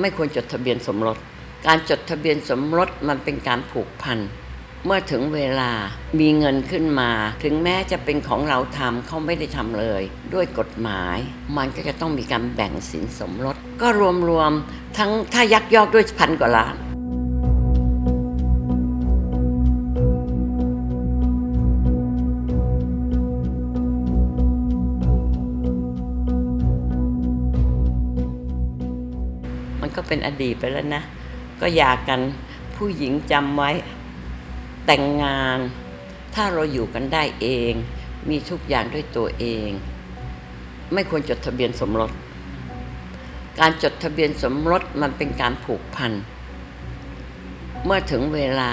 ไม่ควรจดทะเบียนสมรส การจดทะเบียนสมรสมันเป็นการผูกพันเมื่อถึงเวลามีเงินขึ้นมา ถึงแม้จะเป็นของเราทำเขาไม่ได้ทำเลย ด้วยกฎหมาย มันก็จะต้องมีการแบ่งสินสมรส ก็รวมๆทั้งถ้ายักยอกด้วยพันกว่าล้าน มันก็เป็นอดีตไปแล้วนะ ก็อยากกันผู้หญิงจำไว้แต่งงาน ถ้าเราอยู่กันได้เอง มีทุกอย่างด้วยตัวเอง ไม่ควรจดทะเบียนสมรส การจดทะเบียนสมรสมันเป็นการผูกพัน เมื่อถึงเวลา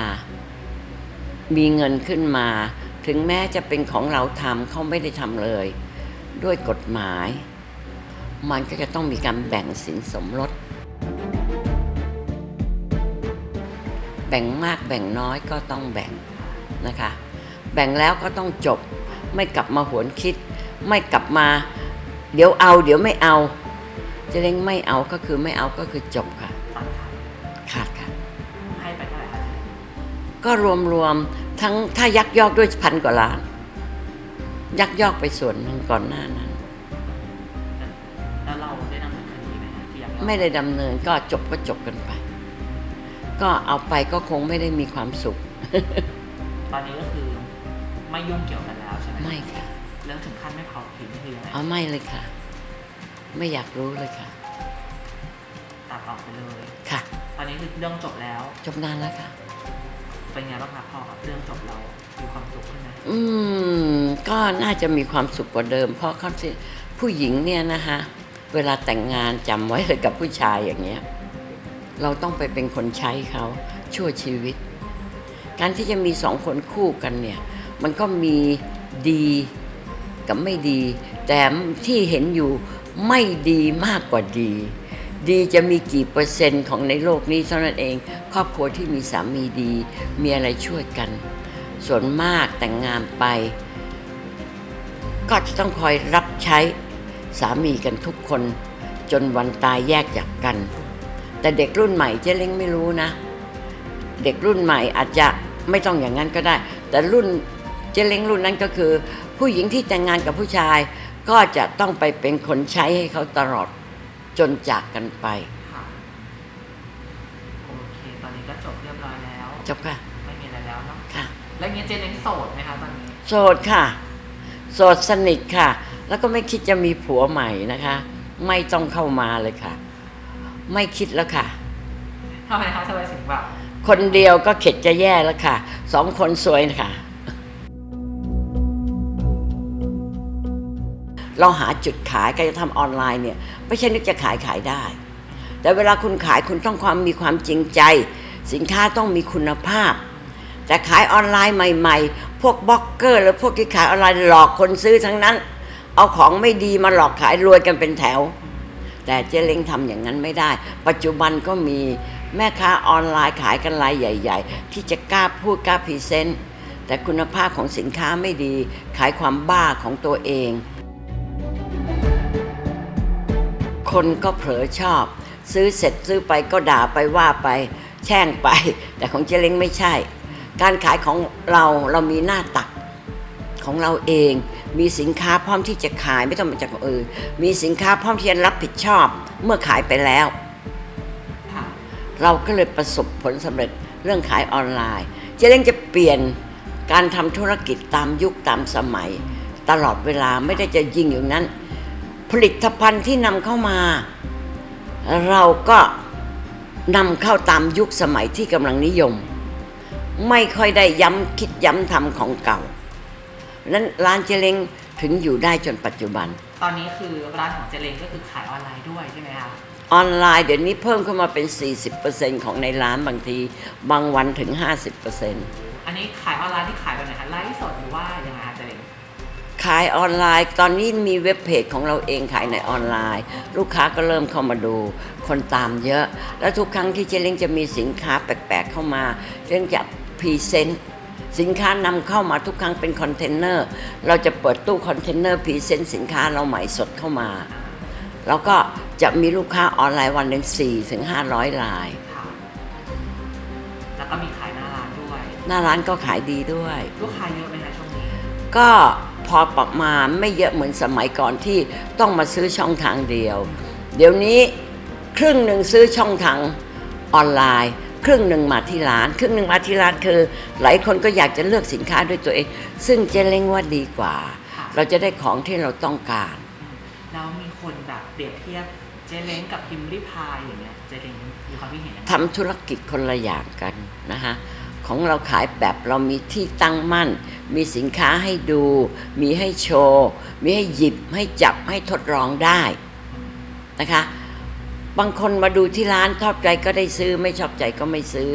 มีเงินขึ้นมา ถึงแม้จะเป็นของเราทำเขาไม่ได้ทำเลย ด้วยกฎหมาย มันก็จะต้องมีการแบ่งสินสมรส บ่งมากแบ่งน้อยก็ต้องแบ่งนะคะ แบ่งแล้วก็ต้องจบ ไม่กลับมาหวนคิด ไม่กลับมา เดี๋ยวเอา เดี๋ยวไม่เอาจะเล้งไม่เอาก็คือไม่เอาก็คือจบค่ะ ขาดค่ะให้ไปเท่าไหร่คะก็รวมๆทั้งถ้ายักยอกด้วยพันกว่าล้าน ยักยอกไปส่วนหนึ่งก่อนหน้านั้น แล้วเราได้ดำเนินคดีไหมคะที่ยังไม่ได้ดำเนินก็จบก็จบกันไป ก็เอาไปก็คงไม่ได้มีความสุข ตอนนี้ก็คือไม่ยุ่งเกี่ยวกันแล้วใช่ไหมไม่ค่ะเรื่องถึงขั้นไม่เผาทิ้งคือยังไงเอาไม่เลยค่ะ ไม่อยากรู้เลยค่ะ ตัดออกไปเลย ค่ะ ตอนนี้คือเรื่องจบแล้ว จบนานแล้วค่ะ เป็นไงบ้างคะพอกับเรื่องจบเรามีความสุขขึ้นไหมอืม ก็น่าจะมีความสุขกว่าเดิม เพราะเขาสิผู้หญิงเนี่ยนะคะเวลาแต่งงานจำไว้เลยกับผู้ชายอย่างเงี้ย เราต้องไปเป็นคนใช้เขาชั่วชีวิต การที่จะมีสองคนคู่กันเนี่ย มันก็มีดีกับไม่ดี แต่ที่เห็นอยู่ไม่ดีมากกว่าดี ดีจะมีกี่เปอร์เซ็นต์ของในโลกนี้เท่านั้นเอง ครอบครัวที่มีสามีดี มีอะไรช่วยกัน ส่วนมากแต่งงานไป ก็จะต้องคอยรับใช้สามีกันทุกคน จนวันตายแยกจากกัน แต่เด็กรุ่นใหม่เจ๊เล้งไม่รู้นะ เด็กรุ่นใหม่อาจจะไม่ต้องอย่างนั้นก็ได้ แต่รุ่นเจ๊เล้งรุ่นนั้นก็คือ ผู้หญิงที่แต่งงานกับผู้ชาย ก็จะต้องไปเป็นคนใช้ให้เขาตลอดจนจากกันไปค่ะโอเค ตอนนี้ก็จบเรียบร้อยแล้ว จบค่ะ ไม่มีอะไรแล้วเนาะค่ะ แล้วเงี้ยเจนเล้งโสดไหมคะตอนนี้ โสดค่ะ โสดสนิทค่ะ แล้วก็ไม่คิดจะมีผัวใหม่นะคะ ไม่ต้องเข้ามาเลยค่ะ ไม่คิดแล้วค่ะทำไมคะทำไมถึงแบบคนเดียวก็เข็ดจะแย่แล้วค่ะ สองคนสวยค่ะ เราหาจุดขายการจะทำออนไลน์เนี่ย ไม่ใช่นึกจะขายขายได้ แต่เวลาคุณขายคุณต้องความมีความจริงใจ สินค้าต้องมีคุณภาพ แต่ขายออนไลน์ใหม่ ๆ พวกบล็อกเกอร์หรือพวกที่ขายออนไลน์หลอกคนซื้อทั้งนั้น เอาของไม่ดีมาหลอกขายรวยกันเป็นแถว แต่เจ๊เล้งทำอย่างนั้นไม่ได้ ปัจจุบันก็มีแม่ค้าออนไลน์ขายกันรายใหญ่ ๆ ที่จะกล้าพูดกล้าพรีเซนต์แต่คุณภาพของสินค้าไม่ดี ขายความบ้าของตัวเอง คนก็เผลอชอบ ซื้อเสร็จซื้อไปก็ด่าไปว่าไป แช่งไป แต่ของเจเล้งไม่ใช่ การขายของเราเรามีหน้าตักของเราเอง มีสินค้าพร้อมที่จะขายไม่ต้องมาจากคนอื่นมีสินค้าพร้อมที่จะรับผิดชอบเมื่อขายไปแล้ว เราก็เลยประสบผลสำเร็จเรื่องขายออนไลน์เจเล้งจะเปลี่ยนการทำธุรกิจตามยุคตามสมัย ตลอดเวลาไม่ได้จะยิงอยู่นั้น ผลิตภัณฑ์ที่นำเข้ามา เราก็นำเข้าตามยุคสมัยที่กำลังนิยม ไม่ค่อยได้ย้ำคิดย้ำทำของเก่า นั้นร้านเจเล้งถึงอยู่ได้จนปัจจุบัน ตอนนี้คือร้านของเจเล้งก็คือขายออนไลน์ด้วยใช่ไหมคะออนไลน์เดี๋ยวนี้เพิ่มขึ้นมาเป็น 40%ของในร้านบางที บางวันถึง 50%อันนี้ขายออนไลน์ที่ขายแบบไหนคะไลฟ์สดหรือว่ายังไงคะเจเล้งขายออนไลน์ตอนนี้มีเว็บเพจของเราเองขายในออนไลน์ ลูกค้าก็เริ่มเข้ามาดู คนตามเยอะ แล้วทุกครั้งที่เจเล้งจะมีสินค้าแปลกๆเข้ามาเจเล้งจะพรีเซนต์ สินค้านำเข้ามาทุกครั้งเป็นคอนเทนเนอร์ เราจะเปิดตู้คอนเทนเนอร์พรีเซนต์สินค้าเราใหม่สดเข้ามา แล้วก็จะมีลูกค้าออนไลน์วันหนึ่งสี่ถึงห้าร้อยราย ค่ะแล้วก็มีขายหน้าร้านด้วย หน้าร้านก็ขายดีด้วย ลูกค้าเยอะไหมคะช่วงนี้ ก็พอประมาณไม่เยอะเหมือนสมัยก่อนที่ต้องมาซื้อช่องทางเดียว เดี๋ยวนี้ครึ่งหนึ่งซื้อช่องทางออนไลน์ ครึ่งหนึ่งมาที่ร้าน ครึ่งหนึ่งมาที่ร้านคือ หลายคนก็อยากจะเลือกสินค้าด้วยตัวเอง ซึ่งเจเล้งว่าดีกว่าค่ะเราจะได้ของที่เราต้องการ แล้วมีคนแบบเปรียบเทียบเจเล้งกับพิมพ์ริพายอย่างเงี้ยเจเล้งมีความคิดเห็นยังไงทำธุรกิจคนละอย่างกันนะคะของเราขายแบบเรามีที่ตั้งมั่น มีสินค้าให้ดู มีให้โชว์ มีให้หยิบให้จับให้ทดลองได้นะคะ บางคนมาดูที่ร้านชอบใจก็ได้ซื้อ ไม่ชอบใจก็ไม่ซื้อ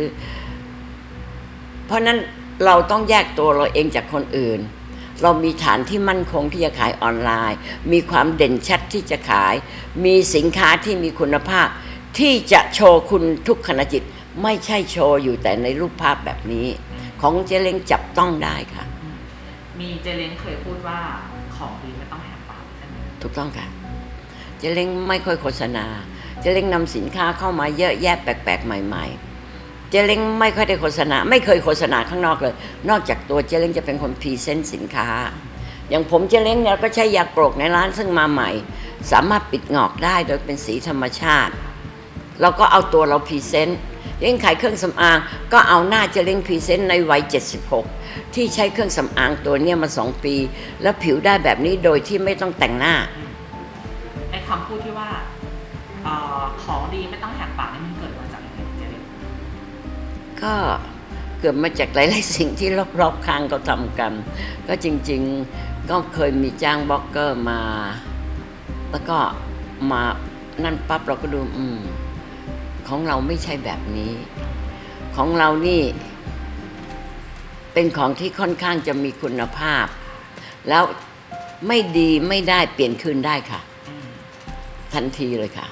เพราะนั้นเราต้องแยกตัวเราเองจากคนอื่น เรามีฐานที่มั่นคงที่จะขายออนไลน์ มีความเด่นชัดที่จะขาย มีสินค้าที่มีคุณภาพ ที่จะโชว์คุณทุกขณะจิต ไม่ใช่โชว์อยู่แต่ในรูปภาพแบบนี้ ของเจเล้งจับต้องได้ค่ะอืมมีเจเล้งเคยพูดว่าของดีไม่ต้องแหกปากใช่ไหมถูกต้องค่ะเจเล้งไม่ค่อยโฆษณา เจเล้งนำสินค้าเข้ามาเยอะแยะแปลกๆ ใหม่ๆ เจเล้งไม่ค่อยได้โฆษณา ไม่เคยโฆษณาข้างนอกเลย นอกจากตัวเจเล้งจะเป็นคนพรีเซนต์สินค้า อย่างผมเจเล้งเนี่ยก็ใช้ยาโกรกในร้านซึ่งมาใหม่ สามารถปิดงอกได้โดยเป็นสีธรรมชาติ เราก็เอาตัวเราพรีเซนต์ยิ่งขายเครื่องสำอางก็เอาหน้าเจเล้งพรีเซนต์ในวัย 76 ที่ใช้เครื่องสำอางตัวเนี้ยมาสองปี แล้วผิวได้แบบนี้โดยที่ไม่ต้องแต่งหน้าไอ้คำพูดที่ว่า อ่อของดีไม่ต้องแหกปากนี่มันเกิดมาจากอะไรเจเล้งก็เกิดมาจากหลาย ๆ สิ่งที่รอบ ๆ ข้างเขาทำกัน ก็จริง ๆ ก็เคยมีจ้างบล็อกเกอร์มา แล้วก็มานั่นปั๊บเราก็ดูอืมของเราไม่ใช่แบบนี้ ของเรานี่ เป็นของที่ค่อนข้างจะมีคุณภาพ แล้วไม่ดีไม่ได้เปลี่ยนคืนได้ค่ะอืมทันทีเลยค่ะ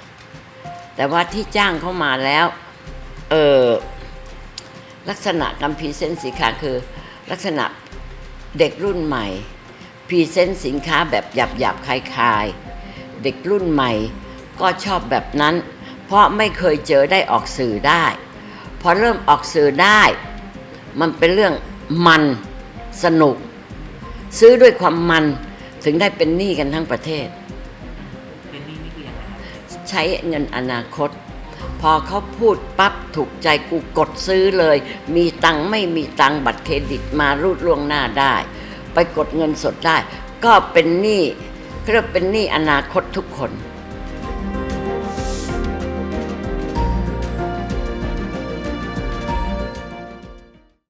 แต่ว่าที่จ้างเข้ามาแล้ว เออลักษณะการพรีเซนต์สินค้าคือลักษณะเด็กรุ่นใหม่พรีเซนต์สินค้าแบบหยาบหยาบคลายคายๆ เด็กรุ่นใหม่ก็ชอบแบบนั้น เพราะไม่เคยเจอได้ออกสื่อได้ พอเริ่มออกสื่อได้ มันเป็นเรื่องมันสนุก ซื้อด้วยความมันถึงได้เป็นหนี้กันทั้งประเทศ ใช้เงินอนาคต พอเขาพูดปั๊บถูกใจกูกดซื้อเลย มีตังไม่มีตังบัตรเครดิตมารูดล่วงหน้าได้ ไปกดเงินสดได้ ก็เป็นหนี้เขาเรียกเป็นหนี้อนาคตทุกคน